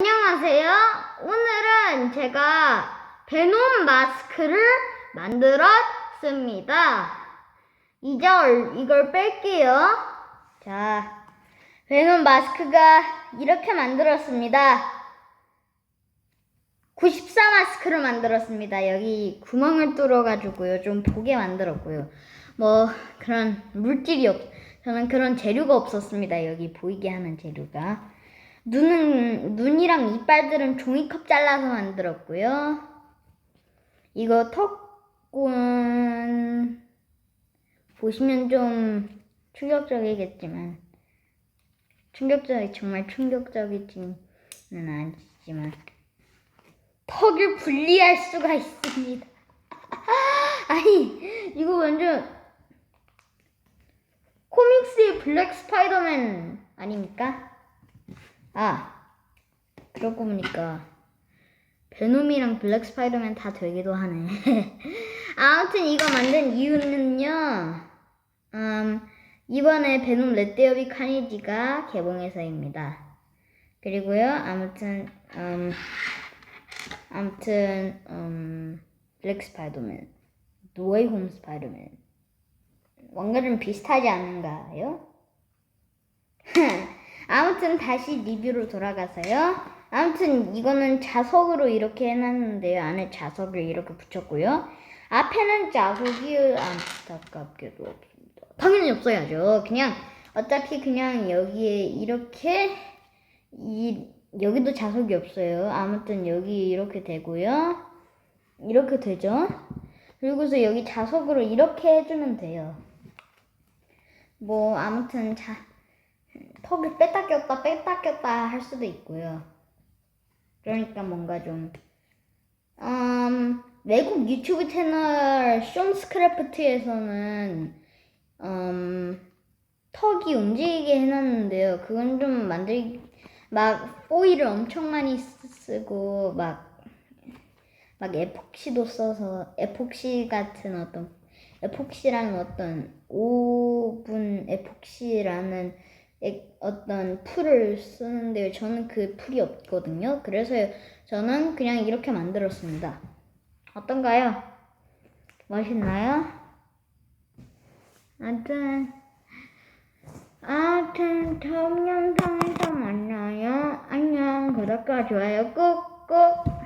안녕하세요. 오늘은 제가 베놈 마스크를 만들었습니다. 이제 얼- 이걸 뺄게요. 자, 베놈 마스크가 이렇게 만들었습니다. 94 마스크를 만들었습니다. 여기 구멍을 뚫어가지고요. 좀 보게 만들었고요. 뭐, 그런 물질이 없, 저는 그런 재료가 없었습니다. 여기 보이게 하는 재료가. 눈은 눈이랑 이빨들은 종이컵 잘라서 만들었고요. 이거 턱은 보시면 좀 충격적이겠지만 충격적이 정말 충격적이지는 아니지만 턱을 분리할 수가 있습니다. 아니 이거 완전 코믹스의 블랙 스파이더맨 아닙니까? 아, 그러고 보니까 베놈이랑 블랙 스파이더맨 다 되기도 하네. 아무튼 이거 만든 이유는요. 음, 이번에 베놈 렛데어비 카니지가 개봉해서입니다. 그리고요, 아무튼 음, 아무튼 음, 블랙 스파이더맨, 노웨이 홈 스파이더맨 뭔가 좀 비슷하지 않은가요? 아무튼 다시 리뷰로 돌아가서요. 아무튼 이거는 자석으로 이렇게 해놨는데요. 안에 자석을 이렇게 붙였고요. 앞에는 자석이 안타깝게도 없습니다. 당연히 없어야죠. 그냥 어차피 그냥 여기에 이렇게 이 여기도 자석이 없어요. 아무튼 여기 이렇게 되고요. 이렇게 되죠. 그리고서 여기 자석으로 이렇게 해주면 돼요. 뭐 아무튼 자 턱을 뺐다 꼈다 뺐다 꼈다 할 수도 있고요. 그러니까 뭔가 좀 음, 외국 유튜브 채널 숀스크래프트에서는 음, 턱이 움직이게 해놨는데요. 그건 좀 만들기 막 포일을 엄청 많이 쓰- 쓰고 막막 에폭시도 써서 에폭시 같은 어떤 에폭시라는 어떤 오븐 에폭시라는 에- 어떤 풀을 쓰는데요. 저는 그 풀이 없거든요. 그래서 저는 그냥 이렇게 만들었습니다. 어떤가요? 멋있나요? 아무튼 아무튼 다음 영상에서 만나요. 안녕. 구독과 좋아요 꾹꾹